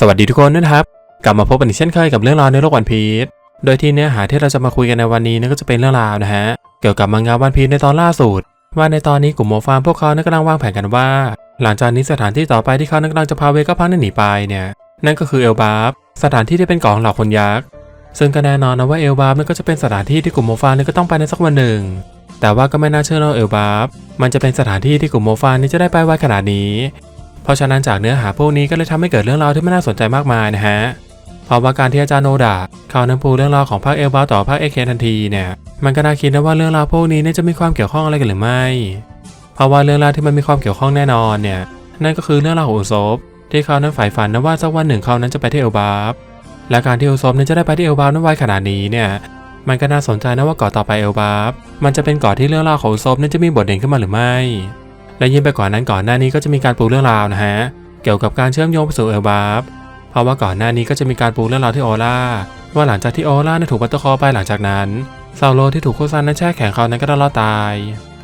สวัสดีทุกคนนะครับ กลับมาพบกันอีกเช่นเคยกับเรื่องราวในโลกวันพีชโดยที่เนื้อหาที่เราจะมาคุยกันในวันนี้นั่นก็จะเป็นเรื่องราวนะฮะเกี่ยวกับมังงะวันพีชในตอนล่าสุดว่าในตอนนี้กลุ่มโมฟาร์มพวกเขานั้นกำลังวางแผนกันว่า หลังจากนี้สถานที่ต่อไปที่เขานั้นกำลังจะพาเวก้าพังนั้นหนีไปเนี่ยนั่นก็คือเอลบาฟสถานที่ที่เป็นเกาะของเหล่าคนยักษ์ซึ่งก็แน่นอนนะว่าเอลบาฟนั่นก็จะเป็นสถานที่ที่กลุ่มโมฟาร์นี่ก็ต้องไปในสักวันหนึ่ง แต่ว่าก็ไม่น่าเชื่อว่าเอลบาฟมันจะเป็นสถานที่ที่กลุ่มโมฟาร์นี่จะได้ไปไวขนาดนี้ เพราะฉะนั้นจากเนื้อหาพวกนี้ก็เลยทำให้เกิดเรื่องราวที่ไม่น่าสนใจมากมายนะฮะเพราะว่าการที่อาจารย์โนดะเขานำปูเรื่องราวของภาคเอลบาต่อภาคเอเคทันทีเนี่ยมันก็น่าคิดนะว่าเรื่องราวพวกนี้เนี่ยจะมีความเกี่ยวข้องอะไรกันหรือไม่ เพราะว่าเรื่องราวที่มันมีความเกี่ยวข้องแน่นอนเนี่ยนั่นก็คือเรื่องราวของอุซบที่เขานั้นฝ่ายฝันนะว่าสักวันหนึ่งเขานั้นจะไปที่เอลบาฟและการที่อุซบนั้นจะได้ไปที่เอลบาฟนั้นไวขนาดนี้เนี่ยมันก็น่าสนใจนะว่าเกาะต่อไปเอลบาฟมันจะเป็นเกาะที่เรื่องราวของอุซบนั้นจะมีบทเด่นขึ้นมาหรือไม่ และยิ่งไปกว่านั้นก่อนหน้านี้ก็จะมีการปูเรื่องราวนะฮะ เกี่ยวกับการเชื่อมโยงไปสู่เอลบาฟเพราะว่าก่อนหน้านี้ก็จะมีการปูเรื่องราวที่โอล่าว่าหลังจากที่โอล่านั้ถูกบัตเตอร์คอไปหลังจากนั้นซาโลที่ถูกโคซันนั้นแช่แข็งเขานั้นก็ได้รอดตาย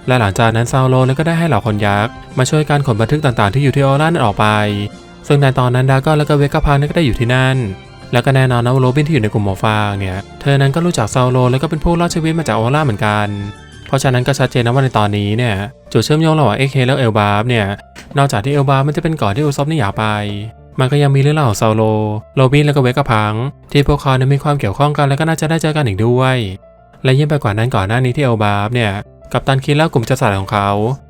และหลังจากนั้นซาโลนั้นก็ได้ให้เหล่าคนยักษ์มาช่วยการขนบันทึกต่างๆที่อยู่ที่โอล่านั้นออกไป ซึ่งในตอนนั้นดากอนและก็เวก้าพังนั้นก็ได้อยู่ที่นั่น แล้วก็แน่นอนนะว่าโรบินที่อยู่ในกลุ่มหมอฟางเนี่ย เธอนั้นก็รู้จักซาโลแล้วก็เป็นผู้รอดชีวิตมาจากโอล่าเหมือนกันเราะฉะนั้นก็ชัดเจนนะว่าในตอนนี้เนี่ยจุดเชื่อมโยงระหว่างเอเคและเอลบาฟเนี่ยนอกจากที่เอลบาฟมันจะเป็นเกาะที่อุซบนี่อยากไป มันก็ยังมีเรื่องราวของซาโลโรบินและก็เวกาพัง ที่พวกเขาเนั้นมีความเกี่ยวข้องกันและก็น่าจะได้เจอกันอีกด้วย และยิ่งไปกว่านั้นก่อนหน้านี้ที่เอลบาฟเนี่ยกับตันคิดแล้วกลุ่มจัสร์ของเขา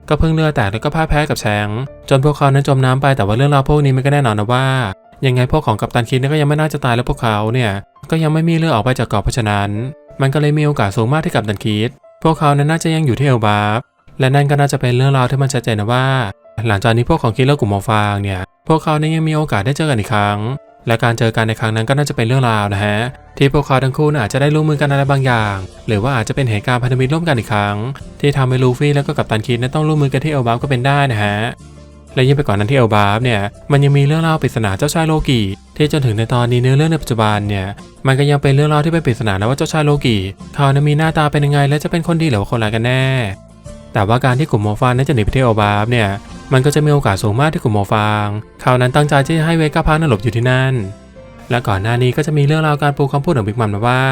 ก็เพิ่งเรือแตกแล้วก็พ่ายแพ้กับแชงจนพวกเขานั้นจมน้ำไปแต่ว่าเรื่องราวพวกนี้มันก็แน่นอนนะว่า ยังไงพวกของกัปตันคิดเนี่ยก็ยังไม่น่าจะตายแล้วพวกเขาเนี่ยก็ยังไม่มีเรือออกไปจากเกาะเพราะฉะนั้น มันก็เลยมีโอกาสสูงมากที่กัปตันคิด พวกเขานั้นน่าจะยังอยู่ที่เอลบาฟและนั่นก็น่าจะเป็นเรื่องราวที่มันชัดเจนนะว่า หลังจากนี้พวกของคิดแล้วกลุ่มหมอฟางเนี่ย พวกเขาเนี่ยยังมีโอกาสได้เจอกันอีกครั้ง และการเจอกันในครั้งนั้นก็น่าจะเป็นเรื่องราวนะฮะ ที่พวกเขาทั้งคู่น่ะอาจจะได้ร่วมมือกันอะไรบางอย่าง หรือว่าอาจจะเป็นเหตุการณ์พันธมิตรร่วมกันอีกครั้ง ที่ทำให้ลูฟี่แล้วก็กัปตันคิดนั้นต้องร่วมมือกันที่เอลบาฟก็เป็นได้นะฮะและยิ่งไปกว่านนั้นที่เอลบาฟเนี่ยมันยังมีเรื่องราวปริศนาเจ้าชายโลกิที่จนถึงในตอนนี้เนื้อเรื่องในปัจจุบันเนี่ยมันก็ยังเป็นเรื่องราวที่เป็นปริศนานะว่าเจ้าชายโลกิเขานั้นมีหน้าตาเป็นยังไง และจะเป็นคนดีหรือว่าคนร้ายกันแน่ แต่ว่าการที่กลุ่มโมฟานนั้นจะหนีไปที่เอบาฟเนี่ยมันก็จะมีโอกาสสูงมากที่กลุ่มโมฟางเขานั้นตั้งใจที่จะให้เวก้าพังนั้นหลบอยู่ที่นั่น และก่อนหน้านี้ก็จะมีเรื่องราวการปูคำพูดของบิ๊กมัมมาว่า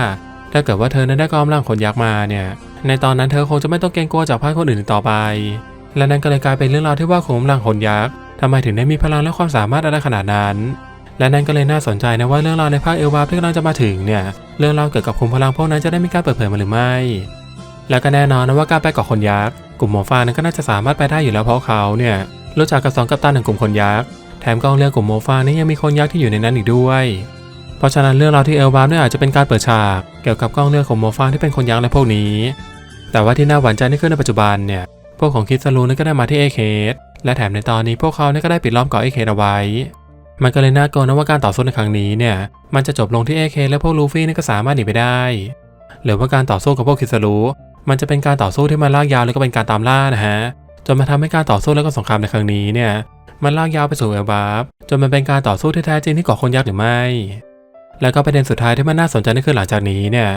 ถ้าเกิดว่าเธอนั้นได้กองกำลังขนยักษ์มาเนี่ยในตอนนั้นเธอคงจะไม่ต้องเกรงกลัวจากพายคนอื่นต่อไป และนั่นก็เลยกลายเป็นเรื่องราวที่ว่าขุมกำลังขนยักษ์ทำไมถึงได้มีพลังและความสามารถอะไรขนาดนั้น และนั่นก็เลยน่าสนใจนะว่าเรื่องราวในภาคเอลวาที่กำลังจะมาถึงเนี่ยเรื่องราวเกี่ยวกับขุมพลังพวกนั้นจะได้มีการเปิดเผยมาหรือไม่ และก็แน่นอนนะว่าการไปเกาะคนยักษ์กลุ่มหมอฟ้านั้นก็น่าจะสามารถไปได้อยู่แล้วเพราะเขาเนี่ยรู้จักกับสองกัปตันของกลุ่มคนยักษ์แถมกองเรือกลุ่มโมฟานี่ยังมีคนยักษ์ที่อยู่ในนั้นอีกด้วย เพราะฉะนั้นเรื่องราวที่เอลบาฟเนี่ยอาจจะเป็นการเปิดฉากเกี่ยวกับกองเรือของโมฟางที่เป็นคนยักษ์และพวกนี้ แต่ว่าที่น่าหวั่นใจนี่คือในปัจจุบันเนี่ยพวกของคิดซารูนั่นก็ได้มาที่เอเคสและแถมในตอนนี้พวกเขาเนี่ยก็ได้ปิดล้อมเกาะเอเคสเอาไว้ มันก็เลยน่ากลัวนะว่าการต่อสู้ในครั้งนี้เนี่ย มันจะจบลงที่เอเคและพวกลูฟี่นี่ก็สามารถหนีไปได้ หรือว่าการต่อสู้กับพวกคิดซารูมันจะเป็นการต่อสู้ที่มันลากยาวแล้วก็เป็นการตามล่านะฮะ จนมาทำให้การต่อสู้แล้วก็สงครามในครั้งนี้เนี่ย มันลากยาวไปสู่เอลบาฟจนมันเป็นการต่อสู้ที่แท้จริงที่เกาะคนยักษ์หรือไม่ แล้วก็ประเด็นสุดท้ายที่มันน่าสนใจนั่นคือหลังจากนี้เนี่ย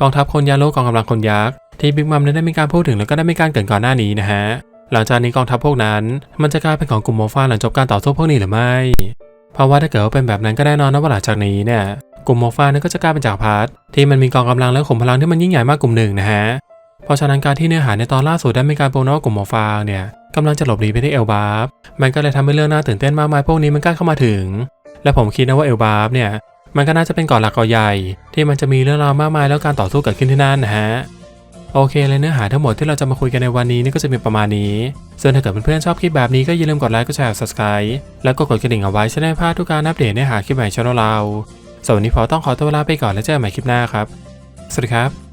กองทัพคนยักษ์โลกกองกำลังคนยักษ์ที่บิ๊กมัมได้มีการพูดถึงแล้วก็ได้มีการเกิดก่อนหน้านี้นะฮะ หลังจากนี้กองทัพพวกนั้น มันจะกลายเป็นของกลุ่มโมฟาหลังจบการต่อสู้พวกนี้หรือไม่ เพราะว่าถ้าเกิดว่าเป็นแบบนั้นก็แน่นอนนะว่าหลังจากนี้เนี่ยกลุ่มโมฟาเนั้นก็จะกลายเป็นจักรพรรดิที่มันมีกองกำลังและขุมพลังที่มันยิ่งใหญ่มากกลุ่มหนึ่งนะฮะเพราะฉะนั้นการที่เนื้อหาในตอนล่าสุดได้มีการโปรโมทกลุ่มโมฟาเนี่ยกำลังจะหลบหนีไปที่เอลบาฟมันก็เลยทำให้เรื่องน่าตื่นเต้นมากมายพวกนี้มันใกล้เข้ามาถึง และผมคิดนะว่าเอลบาฟเนี่ยมันก็น่าจะเป็นเกาะหลักเกาะใหญ่ ที่มันจะมีเรื่องราวมากมายแล้วการต่อสู้เกิดขึ้นที่นั่นนะฮะ โอเคเลยเนื้อหาทั้งหมดที่เราจะมาคุยกันในวันนี้นี่ก็จะมีประมาณนี้ ส่วนถ้าเกิดเพื่อนๆชอบคลิปแบบนี้ก็อย่าลืมกดไลค์ กดแชร์ subscribe แล้วก็กดกระดิ่งเอาไว้จะได้พลาดทุกการอัปเดตเนื้อหาคลิปใหม่ช่องเราส่วนวันนี้พอต้องขอตัวลาไปก่อนแล้วเจอกันใหม่คลิปหน้าครับ สวัสดีครับ